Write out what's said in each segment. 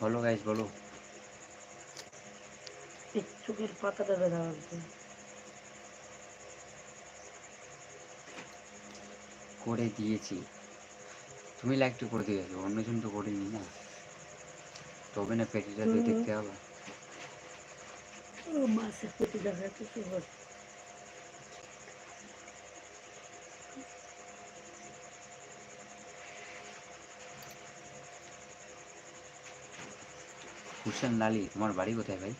বলো গাইস বলো। চোখের পাতাটা দেখা পাচ্ছে করে দিয়েছি। তুমি লাইকটা করে দিয়েছ অন্যজন তো করিনি না। তবে না পেটিটা তো দেখতে হবে। ও মাছের প্রতি দেখা হুসেন লালি তোমার বাড়ি কোথায় ভাই?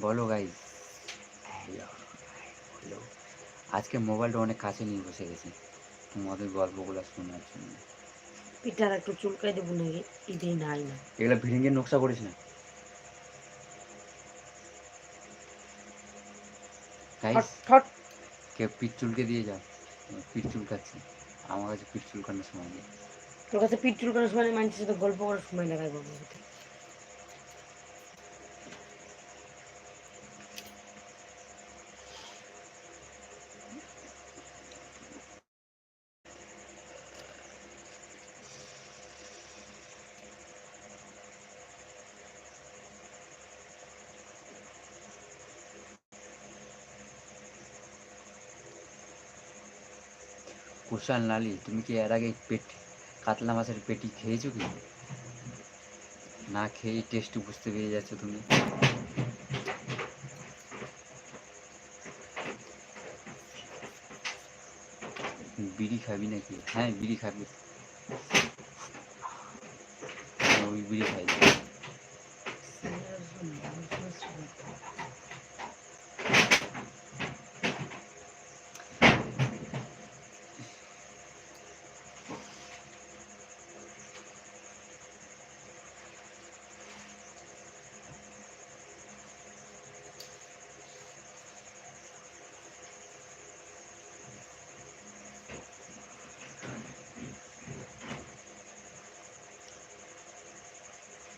বলো গাইস হ্যালো। আজকে মোবাইলটা অনেক কাছে নিয়ে বসে গেছি। তোমাদের গল্পগুলো শোনার জন্য। পিঠার একটু চুলকাই দেবো নাকি? ইদেই নাই না। এগুলো ভিডিংয়ের নকশা করিস না। কেউ পিঠ চুলকে দিয়ে যাও পিঠ চুলকাচ্ছে। আমার কাছে পিঠ চুলকানোর সময় নেই। তোর কাছে পিঠ চুলকানোর সময় মানুষের সাথে গল্প করার সময় লাগাই বাবু কুশাল নালি তুমি কি এর আগে পেট কাতলা মাছের পেটি খেয়েছো কি? না খেয়ে টেস্ট বুঝতে পেরে যাচ্ছ তুমি। বিড়ি খাবি নাকি? হ্যাঁ বিড়ি খাবি। ওই বিড়ি খাই।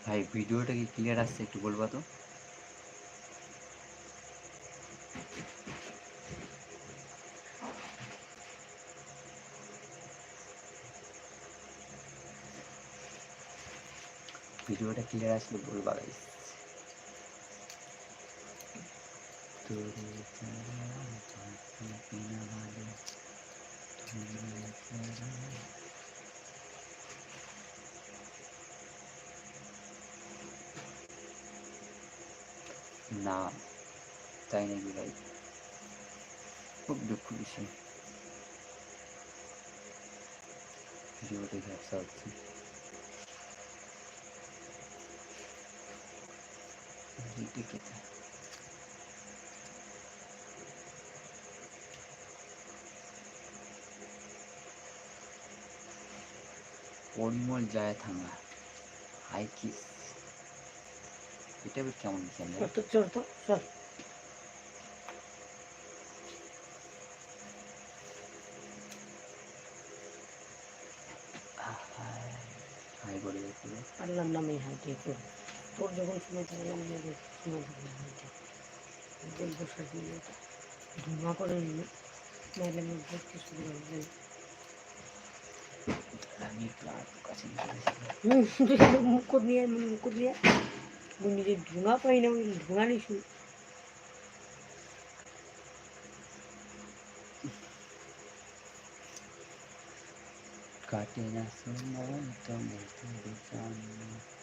ভাই ভিডিওটা কি ক্লিয়ার আসছে একটু বলবা তো? ভিডিওটা ক্লিয়ার আসলে বলবা গাইস তোরে না ভালো তোরে ছাড়া না তাই নাকি ভাই খুব দুঃখ বিষয় ভিডিওতে ঝাপসা হচ্ছে ভিডিওটি কেটে পরিমল যায় থাঙ্গা হাই কিস এটা বেশ কেমন চল তো চল। হাই বলে দেখো আল্লাহর নামে হাইটে তোর তোর যখন সময় থাকে আমি সময় থাকে হাইটে দেখব সাজিয়ে ধোঁয়া করে নিল। নাইলে আমি দেখতে শুরু আমি কাছে মুখ দিয়ে মুখ দিয়ে নিজের ধোঁয়া পাই না ওই ধোঁয়া নিস কাটে না সময় তোমার তুমি জানো